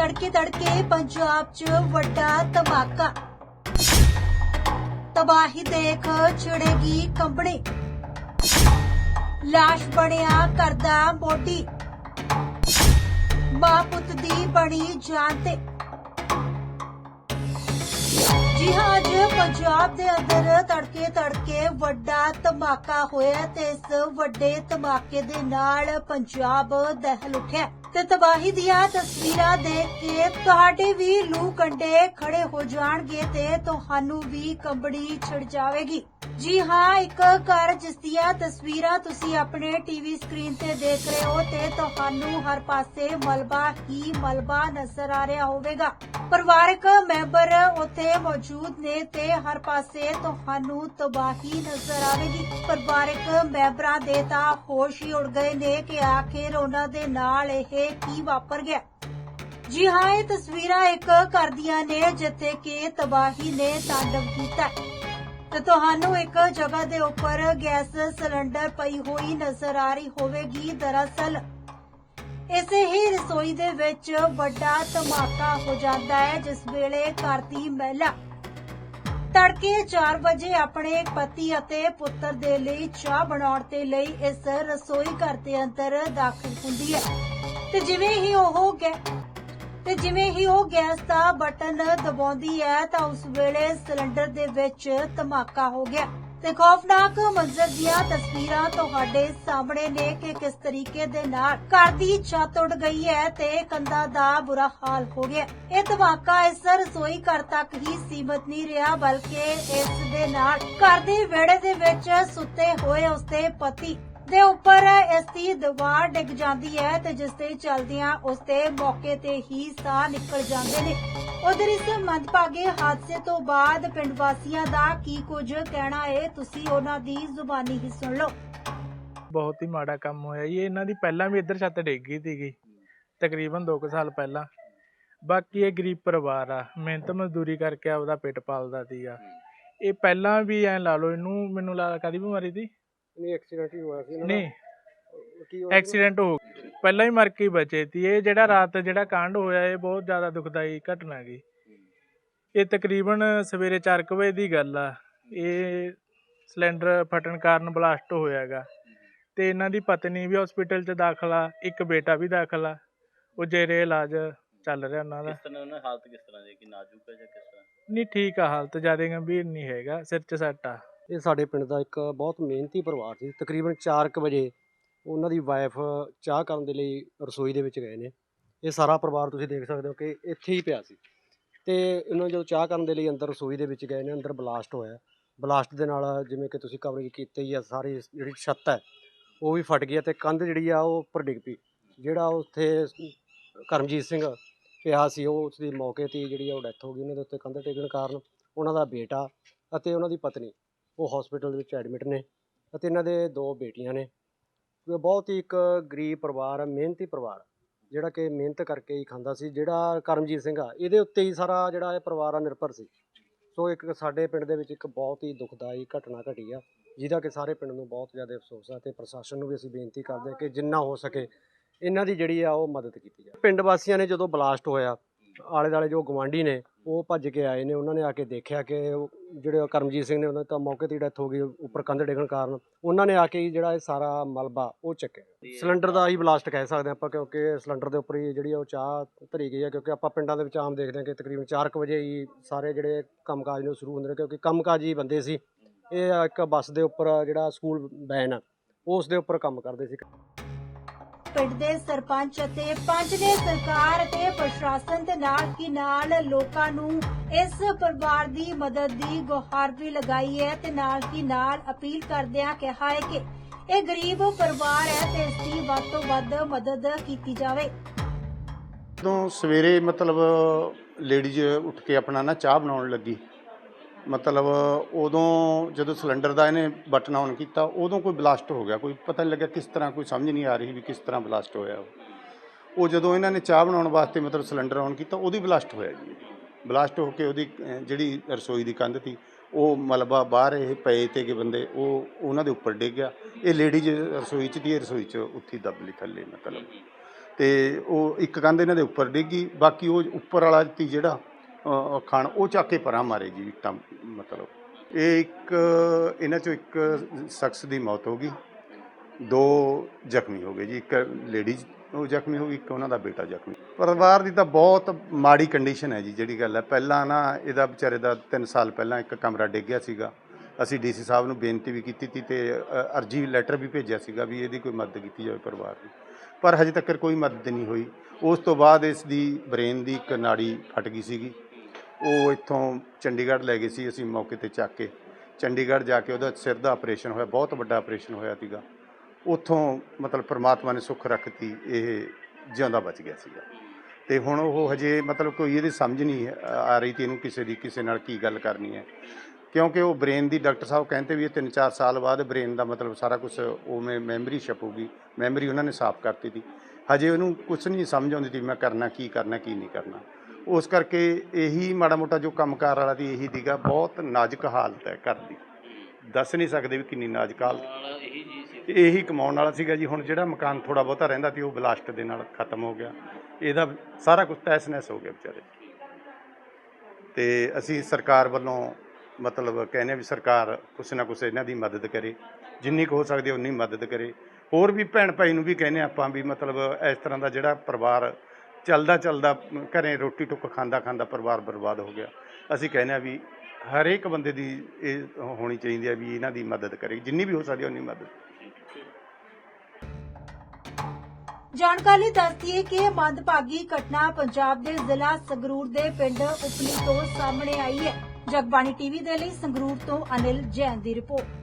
ਤੜਕੇ ਤੜਕੇ ਪੰਜਾਬ 'ਚ ਵੱਡਾ ਧਮਾਕਾ। ਤਬਾਹੀ ਦੇਖ ਛਿੜੇਗੀ ਕੰਬਣੀ। ਲਾਸ਼ ਬਣਿਆ ਕਰਦਾ ਮੋਢੀ। ਮਾਂ ਪੁੱਤ ਦੀ ਬਣੀ ਜਾਨ ਤੇ ਜੀ ਹਾਂ, ਅੱਜ ਪੰਜਾਬ ਦੇ ਅੰਦਰ ਤੜਕੇ ਤੜਕੇ ਵੱਡਾ ਧਮਾਕਾ ਹੋਇਆ ਤੇ ਇਸ ਵੱਡੇ ਧਮਾਕੇ ਦੇ ਨਾਲ ਪੰਜਾਬ ਦਹਿਲ ਉੱਠਿਆ ਤੇ ਤਬਾਹੀ ਦੀਆਂ ਤਸਵੀਰਾਂ ਦੇਖ ਕੇ ਤੁਹਾਡੇ ਵੀ ਲੂ ਕੰਡੇ ਖੜੇ ਹੋ ਜਾਣਗੇ ਤੇ ਤੁਹਾਨੂੰ ਵੀ ਕੰਬੜੀ ਛਿੜ ਜਾਵੇਗੀ। ਜੀ ਹਾਂ, ਇੱਕ ਘਰ ਜਿਸ ਦੀਆਂ ਤਸਵੀਰਾਂ ਤੁਸੀਂ ਆਪਣੇ ਟੀਵੀ ਸਕਰੀਨ ਤੇ ਦੇਖ ਰਹੇ ਹੋ ਤੇ ਤੁਹਾਨੂੰ ਹਰ ਪਾਸੇ ਮਲਬਾ ਹੀ ਮਲਬਾ ਨਜ਼ਰ ਆ ਰਿਹਾ ਹੋਵੇਗਾ। ਪਰਿਵਾਰਕ ਮੈਂਬਰ ਉੱਥੇ ਮੌਜੂਦ ਮੌਜੂਦ ਨੇ ਤੇ ਹਰ ਪਾਸੇ ਤੁਹਾਨੂੰ ਤਬਾਹੀ ਨਜ਼ਰ ਆਵੇਗੀ। ਪਰਿਵਾਰਕ ਮੈਂਬਰਾਂ ਦੇ ਤਾਂ ਹੋਸ਼ ਹੀ ਉੜ ਗਏ ਨੇ ਕਿ ਆਖਿਰ ਉਹਨਾਂ ਦੇ ਨਾਲ ਇਹ ਕੀ ਵਾਪਰ ਗਿਆ। ਜੀ ਹਾਂ, ਇਹ ਤਸਵੀਰਾਂ ਇੱਕ ਘਰ ਦੀਆਂ ਨੇ ਜਿੱਥੇ ਕਿ ਤਬਾਹੀ ਨੇ ਤਾਂਡਵ ਕੀਤਾ ਤੇ ਤੁਹਾਨੂੰ ਇੱਕ ਜਗ੍ਹਾ ਦੇ ਉੱਪਰ ਗੈਸ ਸਿਲੰਡਰ ਪਈ ਹੋਈ ਨਜ਼ਰ ਆ ਰਹੀ ਹੋਵੇਗੀ। ਦਰਅਸਲ ਇਸੇ ਹੀ ਰਸੋਈ ਦੇ ਵਿੱਚ ਵੱਡਾ ਧਮਾਕਾ ਹੋ ਜਾਂਦਾ ਹੈ, ਜਿਸ ਵੇਲੇ ਘਰ ਦੀ ਮਹਿਲਾ ਤੜਕੇ 4 ਵਜੇ ਆਪਣੇ ਪਤੀ ਅਤੇ ਪੁੱਤਰ ਦੇ ਲਈ ਚਾਹ ਬਣਾਉਣ ਦੇ ਲਈ ਇਸ ਰਸੋਈ ਘਰ ਦੇ ਅੰਦਰ ਦਾਖਲ ਹੁੰਦੀ ਹੈ। ਤੇ ਜਿਵੇਂ ਹੀ ਉਹ ਗੈ ਤੇ ਜਿਵੇਂ ਹੀ ਉਹ ਗੈਸ ਦਾ ਬਟਨ ਦਬਾਉਂਦੀ ਹੈ ਤਾਂ ਉਸ ਵੇਲੇ ਸਿਲੰਡਰ ਦੇ ਵਿੱਚ ਧਮਾਕਾ ਹੋ ਗਿਆ। ਤੇ ਖੌਫਨਾਕ ਮੰਜ਼ਰ ਦੀਆਂ ਤਸਵੀਰਾਂ ਤੁਹਾਡੇ ਸਾਹਮਣੇ ਨੇ ਕਿ ਕਿਸ ਤਰੀਕੇ ਦੇ ਨਾਲ ਘਰ ਦੀ ਛੱਤ ਉੱਡ ਗਈ ਹੈ ਤੇ ਕੰਧਾਂ ਦਾ ਬੁਰਾ ਹਾਲ ਹੋ ਗਿਆ ਇਹ ਧਮਾਕਾ ਇਸ ਰਸੋਈ ਘਰ ਤੱਕ ਹੀ ਸੀਮਤ ਨਹੀਂ ਰਿਹਾ, ਬਲਕਿ ਇਸ ਦੇ ਨਾਲ ਘਰ ਦੇ ਵਿਹੜੇ ਦੇ ਵਿੱਚ ਸੁੱਤੇ ਹੋਏ ਉਸਦੇ ਪਤੀ ਦੇ ਉੱਪਰ ਇਸ ਦੀ ਦੀਵਾਰ ਡਿੱਗ ਜਾਂਦੀ ਹੈ ਤੇ ਜਿਸ ਦੇ ਚਲਦਿਆਂ ਉਸ ਦੇ ਮੌਕੇ ਤੇ ਹੀ ਸਾਹ ਨਿਕਲ ਜਾਂਦੇ ਨੇ। ਉਧਰ ਇਸ ਮੰਦਭਾਗੇ ਹਾਦਸੇ ਤੋਂ ਬਾਅਦ ਪਿੰਡ ਵਾਸੀਆਂ ਦਾ ਕੀ ਕੁਝ ਕਹਿਣਾ ਹੈ, ਤੁਸੀਂ ਉਹਨਾਂ ਦੀ ਜ਼ੁਬਾਨੀ ਹੀ ਸੁਣ ਲਓ। ਬਹੁਤ ਹੀ ਮਾੜਾ ਕੰਮ ਹੋਇਆ ਜੀ। ਇਹਨਾਂ ਦੀ ਪਹਿਲਾਂ ਵੀ ਇੱਧਰ ਛੱਤ ਡਿੱਗ ਗਈ ਸੀਗੀ, ਤਕਰੀਬਨ 2 ਸਾਲ ਪਹਿਲਾਂ। ਬਾਕੀ ਇਹ ਗਰੀਬ ਪਰਿਵਾਰ ਆ, ਮਿਹਨਤ ਮਜ਼ਦੂਰੀ ਕਰਕੇ ਆਪਦਾ ਪੇਟ ਪਾਲਦਾ ਸੀਗਾ। ਇਹ ਪਹਿਲਾਂ ਵੀ ਐ ਲਾ ਲਓ, ਇਹਨੂੰ ਮੈਨੂੰ ਲੱਗਦਾ ਕਾਦੀ ਬਿਮਾਰੀ ਸੀ? ਨਹੀਂ ਐਕਸੀਡੈਂਟ ਹੀ ਹੋਇਆ ਸੀ ਇਹਨਾਂ ਨਹੀਂ। ਦਾ ਕੀ ਹੋਇਆ ਐਕਸੀਡੈਂਟ ਹੋ ਗਿਆ ਪਹਿਲਾਂ ਹੀ ਮਰ ਕੇ ਹੀ ਬਚੇ ਸੀ। ਇਹ ਜਿਹੜਾ ਰਾਤ ਜਿਹੜਾ ਕਾਂਡ ਹੋਇਆ ਇਹ ਬਹੁਤ ਜ਼ਿਆਦਾ ਦੁਖਦਾਈ ਘਟਨਾ ਗਈ ਇਹ ਤਕਰੀਬਨ ਸਵੇਰੇ 4 ਵਜੇ ਦੀ ਗੱਲ ਆ। ਇਹ ਸਿਲੰਡਰ ਫਟਣ ਕਾਰਨ ਬਲਾਸਟ ਹੋਇਆਗਾ ਤੇ ਇਹਨਾਂ ਦੀ ਪਤਨੀ ਵੀ ਹਸਪੀਟਲ 'ਚ ਦਾਖਲ ਆ। ਇੱਕ ਬੇਟਾ ਵੀ ਦਾਖਲ ਆ। ਉਹ ਜੇਰੇ ਇਲਾਜ ਚੱਲ ਰਿਹਾ ਉਹਨਾਂ ਦਾ। ਕਿਸ ਤਰ੍ਹਾਂ ਉਹਨਾਂ ਦੀ ਹਾਲਤ ਕਿਸ ਤਰ੍ਹਾਂ ਦੀ ਹੈ? ਕਿ ਨਾਜ਼ੁਕ ਹੈ ਜਾਂ ਕਿਸ ਤਰ੍ਹਾਂ? ਨਹੀਂ ਠੀਕ ਆ। ਹਾਲਤ ਜ਼ਿਆਦਾ ਗੰਭੀਰ ਨਹੀਂ ਹੈਗਾ। ਸਿਰ 'ਚ ਸੱਟ ਆ। ਇਹ ਸਾਡੇ ਪਿੰਡ ਦਾ ਇੱਕ ਬਹੁਤ ਮਿਹਨਤੀ ਪਰਿਵਾਰ ਸੀ। ਤਕਰੀਬਨ 4:00 ਵਜੇ ਉਹਨਾਂ ਦੀ ਵਾਈਫ ਚਾਹ ਕਰਨ ਦੇ ਲਈ ਰਸੋਈ ਦੇ ਵਿੱਚ ਗਏ ਨੇ। ਇਹ ਸਾਰਾ ਪਰਿਵਾਰ ਤੁਸੀਂ ਦੇਖ ਸਕਦੇ ਹੋ ਕਿ ਇੱਥੇ ਹੀ ਪਿਆ ਸੀ। ਤੇ ਇਹਨਾਂ ਜਦੋਂ ਚਾਹ ਕਰਨ ਦੇ ਲਈ ਅੰਦਰ ਰਸੋਈ ਦੇ ਵਿੱਚ ਗਏ ਨੇ, ਅੰਦਰ ਬਲਾਸਟ ਹੋਇਆ। ਬਲਾਸਟ ਦੇ ਨਾਲ ਜਿਵੇਂ ਕਿ ਤੁਸੀਂ ਕਵਰੇਜ ਕੀਤੀ ਹੀ ਆ, ਸਾਰੀ ਜਿਹੜੀ ਛੱਤ ਹੈ, ਉਹ ਵੀ ਫਟ ਗਈ ਹੈ ਤੇ ਕੰਧ ਜਿਹੜੀ ਆ ਉਹ ਉੱਪਰ ਡਿੱਗ ਪਈ। ਜਿਹੜਾ ਉੱਥੇ ਕਰਮਜੀਤ ਸਿੰਘ ਪਿਆ ਸੀ, ਉਹ ਉਸ ਦੀ ਮੌਕੇ ਤੇ ਜਿਹੜੀ ਆ ਉਹ ਡੈਥ ਹੋ ਗਈ। ਉਹਨਾਂ ਦੇ ਉੱਤੇ ਕੰਧ ਡਿੱਗਣ ਕਾਰਨ ਉਹਨਾਂ ਦਾ ਬੇਟਾ ਅਤੇ ਉਹਨਾਂ ਦੀ ਪਤਨੀ ਉਹ ਹਸਪੀਟਲ ਵਿੱਚ ਐਡਮਿਟ ਨੇ ਅਤੇ ਇਹਨਾਂ ਦੇ ਦੋ ਬੇਟੀਆਂ ਨੇ। ਬਹੁਤ ਹੀ ਇੱਕ ਗਰੀਬ ਪਰਿਵਾਰ ਹੈ ਮਿਹਨਤੀ ਪਰਿਵਾਰ ਜਿਹੜਾ ਕਿ ਮਿਹਨਤ ਕਰਕੇ ਹੀ ਖਾਂਦਾ ਸੀ, ਜਿਹੜਾ ਕਰਮਜੀਤ ਸਿੰਘ ਆ, ਇਹਦੇ ਉੱਤੇ ਹੀ ਸਾਰਾ ਜਿਹੜਾ ਇਹ ਪਰਿਵਾਰ ਆ ਨਿਰਭਰ ਸੀ। ਸੋ ਇੱਕ ਸਾਡੇ ਪਿੰਡ ਦੇ ਵਿੱਚ ਇੱਕ ਬਹੁਤ ਹੀ ਦੁਖਦਾਈ ਘਟਨਾ ਘਟੀ ਆ, ਜਿਹਦਾ ਕਿ ਸਾਰੇ ਪਿੰਡ ਨੂੰ ਬਹੁਤ ਜ਼ਿਆਦਾ ਅਫਸੋਸ ਆ ਤੇ ਪ੍ਰਸ਼ਾਸਨ ਨੂੰ ਵੀ ਅਸੀਂ ਬੇਨਤੀ ਕਰਦੇ ਹਾਂ ਕਿ ਜਿੰਨਾ ਹੋ ਸਕੇ ਇਹਨਾਂ ਦੀ ਜਿਹੜੀ ਆ ਉਹ ਮਦਦ ਕੀਤੀ ਜਾਵੇ। ਪਿੰਡ ਵਾਸੀਆਂ ਨੇ ਜਦੋਂ ਬਲਾਸਟ ਹੋਇਆ ਆਲੇ ਦਾਲੇ ਜੋ ਗਵਾਂਢੀ ਨੇ ਉਹ ਭੱਜ ਕੇ ਆਏ ਨੇ ਉਹਨਾਂ ਨੇ ਆ ਕੇ ਦੇਖਿਆ ਕਿ ਉਹ ਜਿਹੜੇ ਕਰਮਜੀਤ ਸਿੰਘ ਨੇ ਉਹਨਾਂ ਦੀ ਤਾਂ ਮੌਕੇ ਤੇ ਡੈਥ ਹੋ ਗਈ ਉੱਪਰ ਕੰਧ ਡਿੱਗਣ ਕਾਰਨ। ਉਹਨਾਂ ਨੇ ਆ ਕੇ ਹੀ ਜਿਹੜਾ ਇਹ ਸਾਰਾ ਮਲਬਾ ਉਹ ਚੱਕਿਆ। ਸਿਲੰਡਰ ਦਾ ਹੀ ਬਲਾਸਟ ਕਹਿ ਸਕਦੇ ਹਾਂ ਆਪਾਂ ਕਿਉਂਕਿ ਸਿਲੰਡਰ ਦੇ ਉੱਪਰ ਹੀ ਜਿਹੜੀ ਉਹ ਚਾਹ ਧਰੀ ਗਈ ਹੈ ਕਿਉਂਕਿ ਆਪਾਂ ਪਿੰਡਾਂ ਦੇ ਵਿੱਚ ਆਮ ਦੇਖਦੇ ਹਾਂ ਕਿ ਤਕਰੀਬਨ 4 ਵਜੇ ਹੀ ਸਾਰੇ ਜਿਹੜੇ ਕੰਮਕਾਜ ਨੇ ਸ਼ੁਰੂ ਹੁੰਦੇ ਨੇ ਕਿਉਂਕਿ ਕੰਮਕਾਜੀ ਬੰਦੇ ਸੀ। ਇਹ ਇੱਕ ਬੱਸ ਦੇ ਉੱਪਰ ਜਿਹੜਾ ਸਕੂਲ ਵੈਨ ਆ ਉਸ ਦੇ ਉੱਪਰ ਕੰਮ ਕਰਦੇ ਸੀ। ਪਿੰਡ ਦੇ ਸਰਪੰਚ ਅਤੇ ਪੰਚ ਨੇ ਸਰਕਾਰ ਅਤੇ ਪ੍ਰਸ਼ਾਸਨ ਦੇ ਨਾਲ ਹੀ ਨਾਲ ਲੋਕਾਂ ਨੂੰ ਇਸ ਪਰਿਵਾਰ ਦੀ ਮਦਦ ਦੀ ਗੁਹਾਰ ਵੀ ਲਗਾਈ ਹੈ ਤੇ ਨਾਲ ਕੀ ਨਾਲ ਅਪੀਲ ਕਰਦਿਆਂ ਕਿਹਾ ਹੈ ਕਿ ਇਹ ਗਰੀਬ ਪਰਿਵਾਰ ਹੈ ਤੇ ਇਸ ਦੀ ਵੱਧ ਤੋਂ ਵੱਧ ਮਦਦ ਕੀਤੀ ਜਾਵੇ। ਜਦੋਂ ਸਵੇਰੇ ਮਤਲਬ ਲੇਡੀਜ਼ ਉੱਠ ਕੇ ਆਪਣਾ ਨਾ ਚਾਹ ਬਣਾਉਣ ਲੱਗੀ ਮਤਲਬ ਉਦੋਂ ਜਦੋਂ ਸਿਲੰਡਰ ਦਾ ਇਹਨੇ ਬਟਨ ਆਨ ਕੀਤਾ, ਉਦੋਂ ਕੋਈ ਬਲਾਸਟ ਹੋ ਗਿਆ। ਕੋਈ ਪਤਾ ਨਹੀਂ ਲੱਗਿਆ ਕਿਸ ਤਰ੍ਹਾਂ, ਕੋਈ ਸਮਝ ਨਹੀਂ ਆ ਰਹੀ ਵੀ ਕਿਸ ਤਰ੍ਹਾਂ ਬਲਾਸਟ ਹੋਇਆ ਉਹ। ਉਹ ਜਦੋਂ ਇਹਨਾਂ ਨੇ ਚਾਹ ਬਣਾਉਣ ਵਾਸਤੇ ਮਤਲਬ ਸਿਲੰਡਰ ਆਨ ਕੀਤਾ, ਉਹਦੀ ਬਲਾਸਟ ਹੋਇਆ ਜੀ। ਬਲਾਸਟ ਹੋ ਕੇ ਉਹਦੀ ਜਿਹੜੀ ਰਸੋਈ ਦੀ ਕੰਧ ਸੀ, ਉਹ ਮਲਬਾ ਬਾਹਰ ਇਹ ਪਏ ਤੇ ਤੇਗੇ ਬੰਦੇ, ਉਹ, ਉਹਨਾਂ ਦੇ ਉੱਪਰ ਡਿੱਗ ਗਿਆ। ਇਹ ਲੇਡੀਜ਼ ਰਸੋਈ 'ਚ ਦੀ ਰਸੋਈ 'ਚ ਉੱਥੀ ਦੱਬ ਲਈ ਥੱਲੇ ਮਤਲਬ। ਤੇ ਉਹ ਇੱਕ ਕੰਧ ਇਹਨਾਂ ਦੇ ਉੱਪਰ ਡਿੱਗੀ ਬਾਕੀ ਉਹ ਉੱਪਰ ਵਾਲਾ ਤੀ ਜਿਹੜਾ ਖਾਣ, ਉਹ ਚੱਕ ਕੇ ਪਰਾਂ ਮਾਰੇ ਜੀ ਇੱਟਾਂ ਮਤਲਬ। ਇਹ ਇੱਕ, ਇਹਨਾਂ ਚੋਂ ਇੱਕ ਸ਼ਖਸ ਦੀ ਮੌਤ ਹੋ ਗਈ। ਦੋ ਜ਼ਖਮੀ ਹੋ ਗਏ ਜੀ, ਇੱਕ ਲੇਡੀਜ਼ ਉਹ ਜ਼ਖਮੀ ਹੋ ਗਈ, ਇੱਕ ਉਹਨਾਂ ਦਾ ਬੇਟਾ ਜ਼ਖਮੀ। ਪਰਿਵਾਰ ਦੀ ਤਾਂ ਬਹੁਤ ਮਾੜੀ ਕੰਡੀਸ਼ਨ ਹੈ ਜੀ, ਜਿਹੜੀ ਗੱਲ ਹੈ। ਪਹਿਲਾਂ ਨਾ, ਇਹਦਾ ਵਿਚਾਰੇ ਦਾ 3 ਸਾਲ ਪਹਿਲਾਂ ਇੱਕ ਕਮਰਾ ਡਿੱਗ ਗਿਆ ਸੀਗਾ। ਅਸੀਂ ਡੀਸੀ ਸਾਹਿਬ ਨੂੰ ਬੇਨਤੀ ਵੀ ਕੀਤੀ ਤੀ ਤੇ ਅਰਜੀ ਲੈਟਰ ਵੀ ਭੇਜਿਆ ਸੀਗਾ ਵੀ ਇਹਦੀ ਕੋਈ ਮਦਦ ਕੀਤੀ ਜਾਵੇ ਪਰਿਵਾਰ ਦੀ। ਪਰ ਹਜੇ ਤੱਕ ਕੋਈ ਮਦਦ ਨਹੀਂ ਹੋਈ। ਉਸ ਤੋਂ ਬਾਅਦ ਇਸ ਦੀ ਬ੍ਰੇਨ ਦੀ ਇੱਕ ਨਾੜੀ ਫਟ ਗਈ ਸੀਗੀ। ਉਹ ਇੱਥੋਂ ਚੰਡੀਗੜ੍ਹ ਲੈ ਗਏ ਸੀ, ਅਸੀਂ ਮੌਕੇ ਤੇ ਚੱਕ ਕੇ। ਚੰਡੀਗੜ੍ਹ ਜਾ ਕੇ ਉਹਦਾ ਸਿਰ ਦਾ ਆਪਰੇਸ਼ਨ ਹੋਇਆ, ਬਹੁਤ ਵੱਡਾ ਆਪਰੇਸ਼ਨ ਹੋਇਆ ਸੀਗਾ। ਉੱਥੋਂ ਮਤਲਬ ਪ੍ਰਮਾਤਮਾ ਨੇ ਸੁੱਖ ਰੱਖਤੀ, ਇਹ ਜਿਉਂਦਾ ਬਚ ਗਿਆ ਸੀਗਾ। ਤੇ ਹੁਣ ਉਹ ਹਜੇ ਮਤਲਬ ਕੋਈ ਇਹਦੀ ਸਮਝ ਨਹੀਂ ਆ ਰਹੀ ਤੇ ਇਹਨੂੰ ਕਿਸੇ ਦੀ, ਕਿਸੇ ਨਾਲ ਕੀ ਗੱਲ ਕਰਨੀ ਹੈ। ਕਿਉਂਕਿ ਉਹ ਬ੍ਰੇਨ ਦੀ ਡਾਕਟਰ ਸਾਹਿਬ ਕਹਿੰਦੇ ਵੀ ਇਹ 3-4 ਸਾਲ ਬਾਅਦ ਬ੍ਰੇਨ ਦਾ ਮਤਲਬ ਸਾਰਾ ਕੁਝ ਉਵੇਂ ਮੈਮਰੀ ਛਪੂਗੀ ਮੈਮਰੀ ਉਹਨਾਂ ਨੇ ਸਾਫ਼ ਕਰਤੀ ਸੀ ਹਜੇ ਉਹਨੂੰ ਕੁਝ ਨਹੀਂ ਸਮਝ ਆਉਂਦੀ ਸੀ ਮੈਂ ਕਰਨਾ, ਕੀ ਕਰਨਾ, ਕੀ ਨਹੀਂ ਕਰਨਾ। ਉਸ ਕਰਕੇ ਇਹੀ ਮਾੜਾ ਮੋਟਾ ਜੋ ਕੰਮਕਾਰ ਵਾਲਾ ਦੀ ਇਹੀ ਦੀਗਾ, ਬਹੁਤ ਨਾਜ਼ੁਕ ਹਾਲਤ ਹੈ ਘਰ ਦੀ। ਦੱਸ ਨਹੀਂ ਸਕਦੇ ਵੀ ਕਿੰਨੀ ਨਾਜ਼ੁਕ ਹਾਲਤ। ਇਹੀ ਜੀ ਸੀ ਇਹੀ ਕਮਾਉਣ ਵਾਲਾ ਸੀਗਾ ਜੀ, ਹੁਣ ਜਿਹੜਾ ਮਕਾਨ ਥੋੜਾ ਬਹੁਤਾ ਰਹਿੰਦਾ ਸੀ, ਉਹ ਬਲਾਸਟ ਦੇ ਨਾਲ ਖਤਮ ਹੋ ਗਿਆ। ਇਹਦਾ ਸਾਰਾ ਕੁਝ ਤੈਸ-ਨੈਸ ਹੋ ਗਿਆ ਵਿਚਾਰੇ। ਤੇ ਅਸੀਂ ਸਰਕਾਰ ਵੱਲੋਂ ਮਤਲਬ ਕਹਿੰਦੇ ਹਾਂ ਵੀ ਸਰਕਾਰ ਕੁਛ ਨਾ ਕੁਛ ਇਹਨਾਂ ਦੀ ਮਦਦ ਕਰੇ। ਜਿੰਨੀ ਕੁ ਹੋ ਸਕਦੀ ਉਨੀ ਮਦਦ ਕਰੇ। ਹੋਰ ਵੀ ਭੈਣ ਭਾਈ ਨੂੰ ਵੀ ਕਹਿੰਦੇ ਹਾਂ ਆਪਾਂ ਵੀ ਮਤਲਬ ਇਸ ਤਰ੍ਹਾਂ ਦਾ ਜਿਹੜਾ ਪਰਿਵਾਰ ਚਲਦਾ ਚਲਦਾ ਘਰੇ ਰੋਟੀ ਟੁੱਕ ਖਾਂਦਾ ਖਾਂਦਾ ਪਰਿਵਾਰ ਬਰਬਾਦ ਹੋ ਗਿਆ। ਅਸੀਂ ਕਹਿੰਦੇ ਹਾਂ ਵੀ ਹਰੇਕ ਬੰਦੇ ਦੀ ਇਹ ਹੋਣੀ ਚਾਹੀਦੀ ਹੈ ਵੀ ਇਹਨਾਂ ਦੀ ਮਦਦ ਕਰੇ। ਜਿੰਨੀ ਵੀ ਹੋ ਸਕਦੀ ਉਨੀ ਮਦਦ। ਜਾਣਕਾਰੀ ਦੱਸਦੀ ਹੈ ਕਿ ਮੰਦਭਾਗੀ ਘਟਨਾ ਪੰਜਾਬ ਦੇ ਜ਼ਿਲ੍ਹਾ ਸੰਗਰੂਰ ਦੇ ਪਿੰਡ ਉਪਲੀ ਤੋਂ ਸਾਹਮਣੇ ਆਈ ਹੈ। ਜਗਬਾਣੀ ਟੀਵੀ ਦੇ ਲਈ ਸੰਗਰੂਰ ਤੋਂ ਅਨਿਲ ਜੈਨ ਦੀ ਰਿਪੋਰਟ।